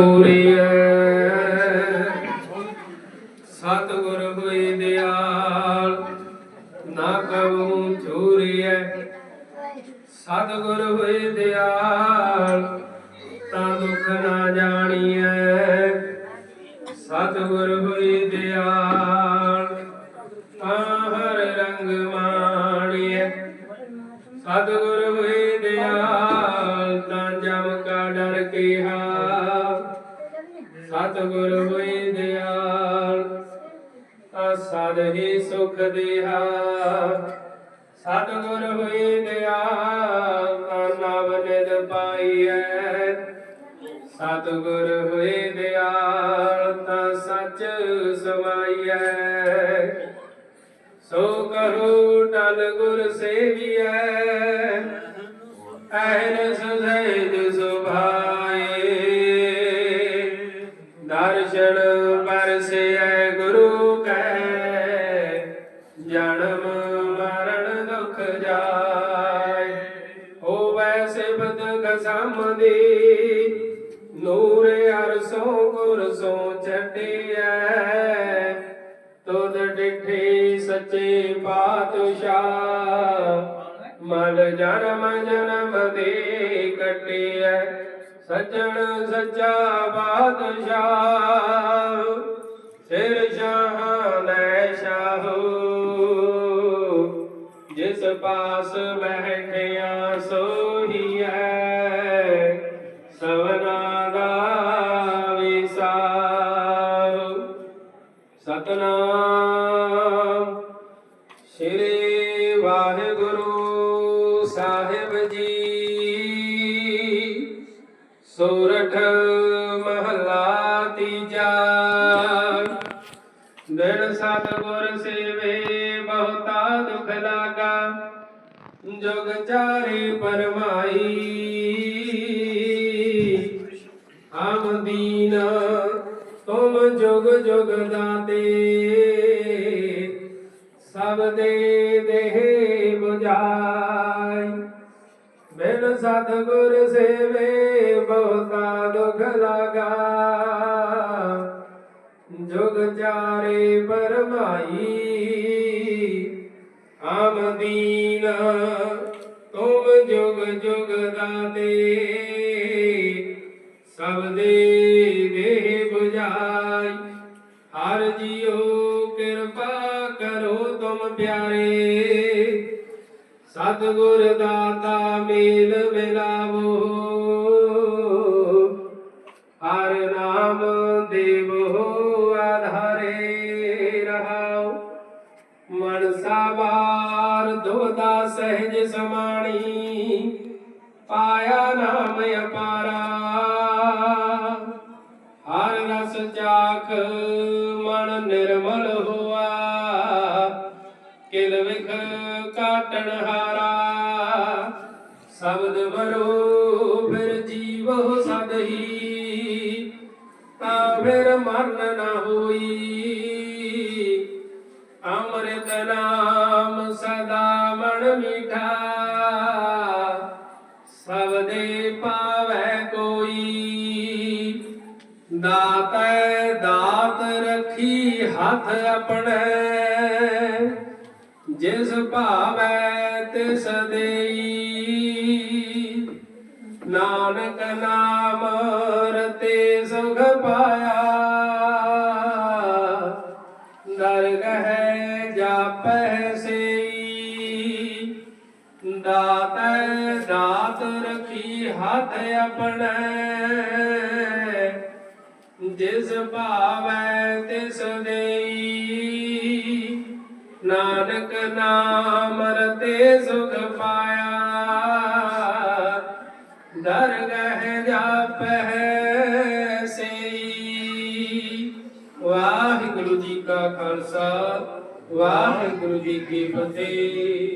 ਪੂਰੀਐ ਸਤਿਗੁਰ ਹੋਈ ਦਿਆਲ, ਨਾ ਕਬੂ ਚੂਰੀਐ ਸਤਿਗੁਰ ਹੋਈ ਦਿਆਲ, ਤਾਂ ਦੁੱਖ ਨਾ ਜਾਣੀਐ। ਸਤਿਗੁਰ ਹੋਈ ਦਿਆਲ, ਤਾਂ ਹਰ ਰੰਗ ਮਾਣੀਐ। ਸਤਿਗੁਰ ਹੋਈ ਦਿਆਲ, ਤਾਂ ਜਮ ਕਾ ਡਰ ਕੇ ਸਤਿਗੁਰ ਹੋਈ ਦਿਆਲ, ਤਾਂ ਹੀ ਸੁਖ ਦੇਹਾ ਸਤਿਗੁਰ ਹੋਈ ਦਿਆਲ, ਤਾਂ ਨਿਦ ਪਾਈਐ। ਸਤਿਗੁਰ ਹੋਈ ਦਿਆਲ, ਤਾਂ ਸੱਚ ਸਮਾਈਐ। ਸੋ ਕਹੋ ਟਲ ਗੁਰ ਸੇਵੀਐ, ਐਨ ਸੁਝੈਦ ਦਰਸ਼ਨ ਪਰਸੈ ਗੁਰੂ ਕੈ, ਜਨਮ ਮਰਨ ਦੁਖ ਜਾਏ। ਹੋਵੈ ਸਿਬਤ ਕਸਮ ਦੀ, ਨੂਰ ਅਰਸੋਂ ਗੁਰਸੋਂ ਛੱਡਿਐ ਤੁਧ ਡਿਠੇ ਸੱਚੇ ਪਾਤਸ਼ਾਹ ਮਨ ਜਨਮ ਜਨਮ ਦੇ ਕੱਟਿਐ। ਸੱਜਣ ਸੱਚਾ ਬਾਦਸ਼ਾਹ, ਸਿਰ ਸ਼ਾਹ ਲੈ ਸ਼ਾਹੋ। ਜਿਸ ਪਾਸ ਬੈਠਿਆ ਸੋਹੀਐ ਸਵਨਾ ਦਾ ਵਿਸਾਰ। ਸਤਨਾਮ ਸ੍ਰੀ ਵਾਹਿਗੁਰੂ ਸਾਹਿਬ ਜੀ। ਸੋਰਠ ਮਹਲਾ ਤੀਜਾ। ਦਿਨ ਸਤਿਗੁਰ ਸੇਵੇ, ਬਹੁਤਾ ਦੁਖ ਲਾਗਾ ਜੁਗ ਚਾਰੇ ਪਰਮਾਈ। ਹਮ ਦੀਨ, ਤੁਮ ਜੁਗ ਜੁਗ ਦਾਤੇ। ਸਭ ਦੇ ਦੇਹ 부ਝਾਈ ਬਿਨ ਸਤਿਗੁਰ ਸੇਵੇ ਜੁਗ ਚਾਰੇ ਪਰਮਾਈ ਆਮਦੀਨ ਤੁਮ ਜੁਗ ਜੁਗ ਦਾਤੇ। ਸਭ ਦੇ ਦੇਹ 부ਝਾਈ ਹਰ ਜੀਓ ਕਿਰਪਾ ਕਰੋ ਤੁਮ ਪਿਆਰੇ। ਸਤਿਗੁਰ ਦਾਤਾ ਮੇਲ ਮਿਲਾਵੋ। ਸਹਿਜ ਸਮਾਣੀ, ਪਾਇਆ ਨਾਮ ਅਪਾਰਾ। ਹਰ ਰਸ ਚਾਖ ਮਨ ਨਿਰਮਲ ਹੋਆ, ਕਿਲ ਵਿਖ ਕਾਟਣ ਹਾਰਾ। ਸ਼ਬਦ ਵਰੋ ਫਿਰ ਜੀਵੋ ਸਦਹੀ ਤਾਂ ਫਿਰ ਮਰਨ ਨਾ ਹੋਈ। ਅੰਮ੍ਰਿਤ ਨਾਮ ਮੀਠਾ ਸਭ ਦੇ ਪਾਵੈ ਕੋਈ। ਦਾਤੈ ਦਾਤ ਰੱਖੀ ਹੱਥ ਆਪਣੇ, ਜਿਸ ਭਾਵੈ ਤਿਸ ਦੇਈ। ਨਾਨਕ ਨਾਮ ਰਤੇ ਸੁਖ ਪਾਇਆ, ਦਰਗਹਿ ਜਾਪੈ ਹੱਥ ਆਪਣੇ। ਜਿਸ ਭਾਵੈ ਤਿਸ ਦੇਈ। ਨਾਨਕ ਨਾਮ ਰਤੇ ਸੁਖ ਪਾਇਆ। ਦਰਗਹਿ ਜਾਪੈ ਸਈ। ਵਾਹਿਗੁਰੂ ਜੀ ਕਾ ਖਾਲਸਾ, ਵਾਹਿਗੁਰੂ ਜੀ ਕੀ ਫਤਿਹ।